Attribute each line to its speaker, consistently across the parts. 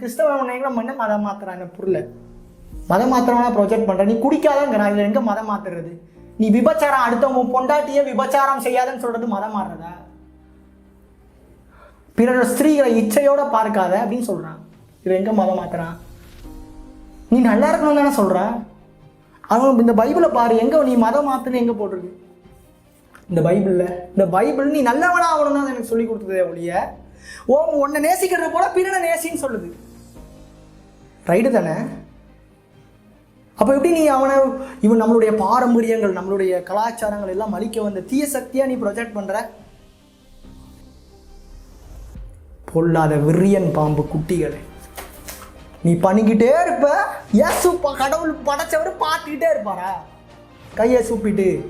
Speaker 1: கிறிஸ்தவன் மட்டும் மதம் மாத்துறாங்க புரியல. மதம் மாத்திரமான ப்ரொஜெக்ட் பண்ணுற நீ குடிக்காதங்கிறான் இதில் எங்கே மதம் மாத்துறது? நீ விபச்சாரம் அடுத்தவங்க பொண்டாட்டியே விபச்சாரம் செய்யாதன்னு சொல்றது மதம் மாறுறதா? பிறர் ஸ்திரீகளை இச்சையோட பார்க்காத அப்படின்னு சொல்றான். இது எங்க மதம் மாத்துறான்? நீ நல்லா இருக்கணும் தானே சொல்ற? அவன் இந்த பைபிளை பாரு எங்க நீ மதம் மாத்துன்னு எங்க போட்டிருக்கு? இந்த பைபிள்ல. இந்த பைபிள் நீ நல்லவனா ஆகணும் தான் எனக்கு சொல்லி கொடுத்ததே ஒழிய ஓ உன்னை நேசிக்கிறது போல பிறனை நேசின்னு சொல்லுது. ரைட்டு தானே? அப்போ எப்படி நீ அவனை இவன் நம்மளுடைய பாரம்பரியங்கள் நம்மளுடைய கலாச்சாரங்கள் எல்லாம் அழிக்க வந்த தீய சக்தியாக நீ ப்ரொஜெக்ட் பண்ற? பொல்லாத விரியன் பாம்பு குட்டிகளை. நீ பண்ணிக்கிட்டே இருப்ப ஏசு ப- கடவுள் படைச்சவர் பார்த்துக்கிட்டே இருப்பாரா? கையை சூப்பிட்டு.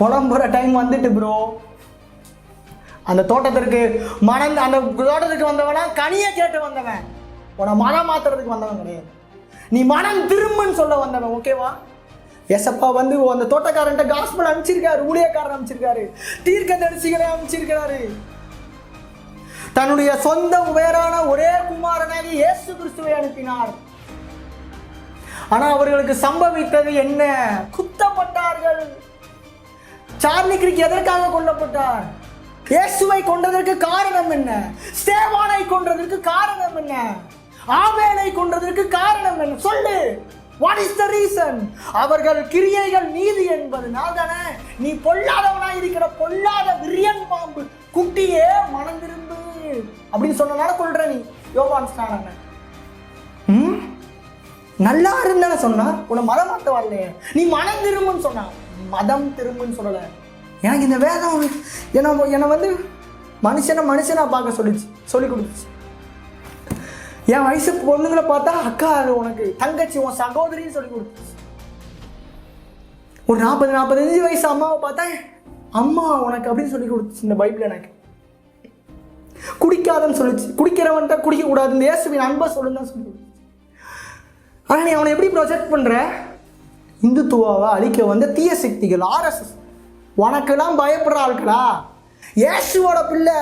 Speaker 1: புலம்புற டைம் வந்துட்டு ப்ரோ அந்த தோட்டத்திற்கு மணந்து அந்த தோட்டத்துக்கு வந்தவனா? கனியை கேட்டு வந்தவன். உன மனம் மாத்துறதுக்கு வந்தவன் கிடையாது. நீ மனம் திரும்புன்னு சொல்ல வந்தவன் ஓகேவா எசப்பா வந்து அந்த தோட்டக்காரன்ட்ட காஸ்பல் அனுப்பிச்சிருக்காரு ஊழியக்காரன் அனுப்பிச்சிருக்காரு தீர்க்க தரிசிகளை அனுப்பிச்சிருக்கிறாரு. தன்னுடைய சொந்த உயரான ஒரே குமாரனாகி இயேசு கிறிஸ்துவை அனுப்பினார். ஆனால் அவர்களுக்கு சம்பவித்தது என்ன? குத்தப்பட்டார்கள். சார்லி கிரிக் எதற்காக கொல்லப்பட்டார்? இயேசுவை கொண்டதற்கு காரணம் என்ன? ஸ்தேவானை கொன்றதற்கு காரணம் என்ன? ஆவேலை கொன்றதற்கு காரணம் என்ன? சொல்லு. வாட் இஸ் த ரீசன் அவர்கள் கிரியைகள் நீதி என்பதுனால் தானே. நீ பொல்லாதவனாய் இருக்கிற பொல்லாத விரியன் பாம்பு குட்டியே மனம் அப்படின்னு சொன்னனால கொள்ற நீ. யோகான் ஸ்நானன். ம்? நல்லா இருந்தானே சொன்னா உன மதம் மாத்த வரலையே. நீ மனம் திரும்புன்னு சொன்னா. மதம் திரும்புன்னு சொல்லலை. எனக்கு இந்த வேதம் என்னை என்னை வந்து மனுஷனை மனுஷனாக பார்க்க சொல்லிச்சு சொல்லி கொடுத்துச்சு. என் வயசு பொண்ணுங்களை பார்த்தா அக்கா அது உனக்கு தங்கச்சி உன் சகோதரின்னு சொல்லி கொடுத்துச்சு. ஒரு நாற்பது நாற்பத்தஞ்சு வயசு அம்மாவை பார்த்தா அம்மா உனக்கு அப்படின்னு சொல்லி கொடுத்துச்சு இந்த பைபிள் எனக்கு. குடிக்காதன்னு சொல்லிச்சு. குடிக்கிறவன்ட்ட குடிக்க கூடாது இந்த இயேசுவின் அன்பை சொல்லுன்னு தான் சொல்லி ஆனால் நீ அவனை எப்படி ப்ரொஜெக்ட் பண்ணுற இந்துத்துவாவை அழிக்க வந்த தீய சக்திகள் ஆர்எஸ்எஸ் உனக்கெல்லாம் பயப்படுற ஆட்களா? இயேசுவோட பிள்ளை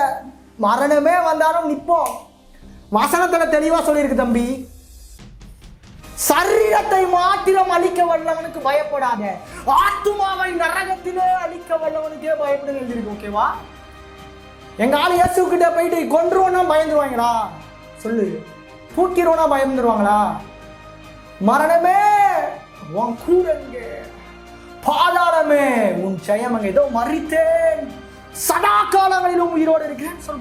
Speaker 1: மரணமே வந்தாலும் நிற்போம். வசனத்தில் தெளிவாக சொல்லியிருக்கு தம்பி. சரீரத்தை மாத்திரம் அழிக்க வல்லவனுக்கு பயப்படாத. ஆத்துமாவை நரகத்திலே அழிக்க வல்லவனுக்கே பயப்பட எழுதியிருக்கு ஓகேவா எங்க ஆள் இயேசு கிட்ட போயிட்டு கொன்றுவோன்னா பயந்துருவாங்களா சொல்லு. தூக்கிடுவோனா பயந்துருவாங்களா? மரணமே உன் கூரங்க பாதாளமே உன் ஜெயம் ஏதோ மறித்தேன். சதா காலங்களிலும் உயிரோடு இருக்கிறேன். சொல்